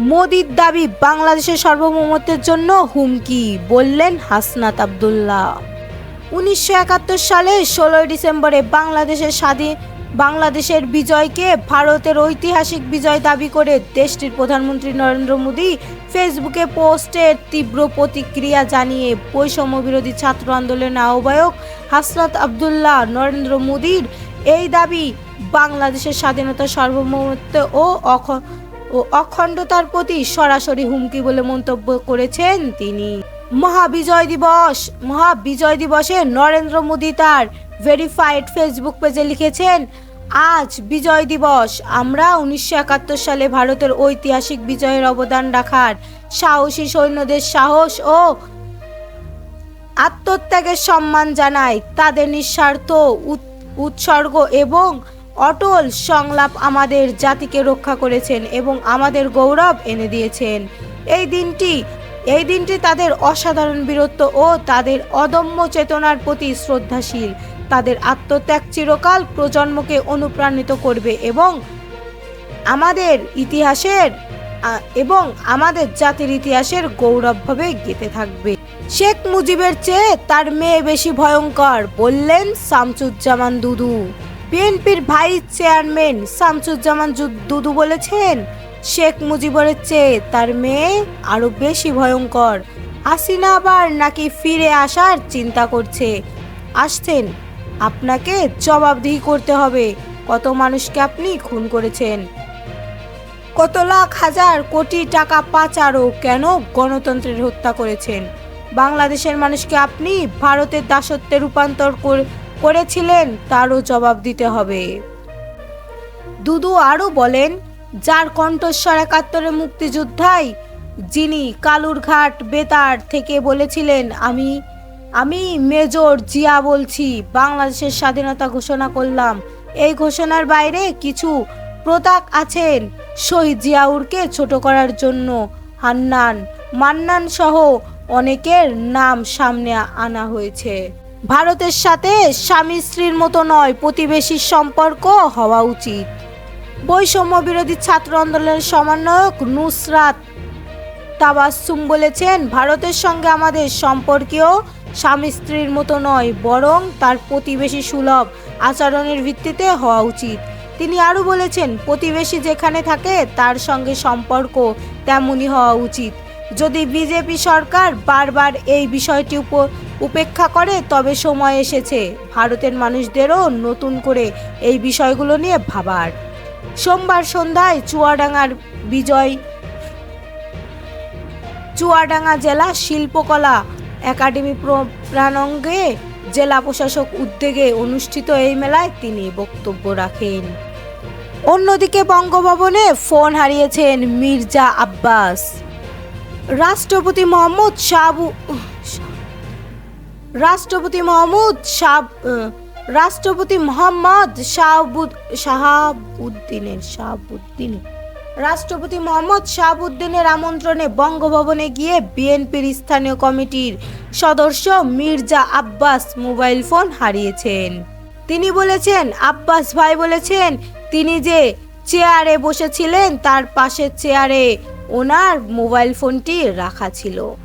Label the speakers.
Speaker 1: মোদির দাবি বাংলাদেশের সার্বভৌমত্বের জন্য হুমকি, বললেন হাসনাত আবদুল্লাহ। উনিশশো একাত্তর সালে ষোলোই ডিসেম্বরে বাংলাদেশের স্বাধীন, বাংলাদেশের বিজয়কে ভারতের ঐতিহাসিক বিজয় দাবি করে দেশটির প্রধানমন্ত্রী নরেন্দ্র মোদী ফেসবুকে পোস্টের তীব্র প্রতিক্রিয়া জানিয়ে বৈষম্য বিরোধী ছাত্র আন্দোলনের আহ্বায়ক হাসনাত আবদুল্লাহ নরেন্দ্র মোদীর এই দাবি বাংলাদেশের স্বাধীনতা সার্বভৌমত্ব ও অখ ও অখণ্ডতার প্রতি সরাসরি হুমকি বলে মন্তব্য করেছেন তিনি। মহাবিজয় দিবস, মহাবিজয় দিবসে নরেন্দ্র মোদী তার ভেরিফাইড ফেসবুক পেজে লিখেছেন, আজ বিজয় দিবস, আমরা উনিশশো একাত্তর সালে ভারতের ঐতিহাসিক বিজয়ের অবদান রাখার সাহসী সৈন্যদের সাহস ও আত্মত্যাগের সম্মান জানাই তাদের নিঃস্বার্থ উৎ- উৎসর্গ এবং অটল সংলাপ আমাদের জাতিকে রক্ষা করেছেন এবং আমাদের গৌরব এনে দিয়েছেন। এই দিনটি এই দিনটি তাদের অসাধারণ বীরত্ব ও তাদের অদম্য চেতনার প্রতি শ্রদ্ধাশীল। তাদের আত্মত্যাগ চিরকাল প্রজন্মকে অনুপ্রাণিত করবে এবং আমাদের ইতিহাসের এবং আমাদের জাতির ইতিহাসের গৌরবভাবে গেঁথে থাকবে। শেখ মুজিবের চেয়ে তার মেয়ে বেশি ভয়ঙ্কর, বললেন শামসুজ্জামান দুদু। বিএনপির ভাইস চেয়ারম্যান শামসুজ্জামান দুদু বলেছেন, শেখ মুজিবের চেয়ে তার মেয়ে আরও বেশি ভয়ঙ্কর। হাসিনা আবার নাকি ফিরে আসার চিন্তা করছে। আসছেন, আপনাকে জবাবদিহি করতে হবে। কত মানুষকে আপনি খুন করেছেন। কত লাখ হাজার কোটি টাকা পাচার ও কেন গণতন্ত্রের হত্যা করেছেন? বাংলাদেশের মানুষকে আপনি ভারতের দাসত্বে রূপান্তর কর- করেছিলেন, তারও জবাব দিতে হবে। দুদু আরও বলেন, যার কণ্ঠস্বর একাত্তরের মুক্তিযোদ্ধাই, যিনি কালুরঘাট বেতার থেকে বলেছিলেন, আমি আমি মেজর জিয়া বলছি, বাংলাদেশের স্বাধীনতা ঘোষণা করলাম। এই ঘোষণার বাইরে কিছু প্রতাক আছেন, শহীদ জিয়াউরকে ছোট করার জন্য। হান্নান, মান্নান সহ অনেকের নাম সামনে আনা হয়েছে। ভারতের সাথে স্বামী স্ত্রীর মতো নয়, প্রতিবেশীর সম্পর্ক হওয়া উচিত। বৈষম্য বিরোধী ছাত্র আন্দোলনের সমন্বয়ক নুসরাত তাবাসসুম বলেছেন, ভারতের সঙ্গে আমাদের সম্পর্কেও স্বামী স্ত্রীর মতো নয়, বরং তার প্রতিবেশী সুলভ আচরণের ভিত্তিতে হওয়া উচিত। তিনি আরও বলেছেন, প্রতিবেশী যেখানে থাকে, তার সঙ্গে সম্পর্ক তেমনই হওয়া উচিত। যদি বিজেপি সরকার বারবার এই বিষয়টি উপ- উপেক্ষা করে তবে সময় এসেছে। ভারতের মানুষদেরও নতুন করে এই বিষয়গুলো নিয়ে ভাবার। সোমবার সন্ধ্যায় চুয়াডাঙ্গার বিজয় চুয়াডাঙ্গা জেলা শিল্পকলা একাডেমি প্র- প্রাঙ্গণে জেলা প্রশাসক উদ্যোগে অনুষ্ঠিত এই মেলায় তিনি বক্তব্য রাখেন। অন্যদিকে বঙ্গভবনে ফোন হারিয়েছেন মির্জা আব্বাস। রাষ্ট্রপতি মোহাম্মদ শাহবু রাষ্ট্রপতি মোহাম্মদ শাহ রাষ্ট্রপতি মোহাম্মদ শাহাবুদ, শাহাবুদ্দিনের শাহাবুদ্দিনের রাষ্ট্রপতি মোহাম্মদ শাহাবুদ্দিনের আমন্ত্রণে বঙ্গভবনে গিয়ে বিএনপির স্থানীয় কমিটির সদস্য মির্জা আব্বাস মোবাইল ফোন হারিয়েছেন। তিনি বলেছেন, আব্বাস ভাই বলেছেন, তিনি যে চেয়ারে বসেছিলেন, তার পাশের চেয়ারে ওনার মোবাইল ফোনটি রাখা ছিল।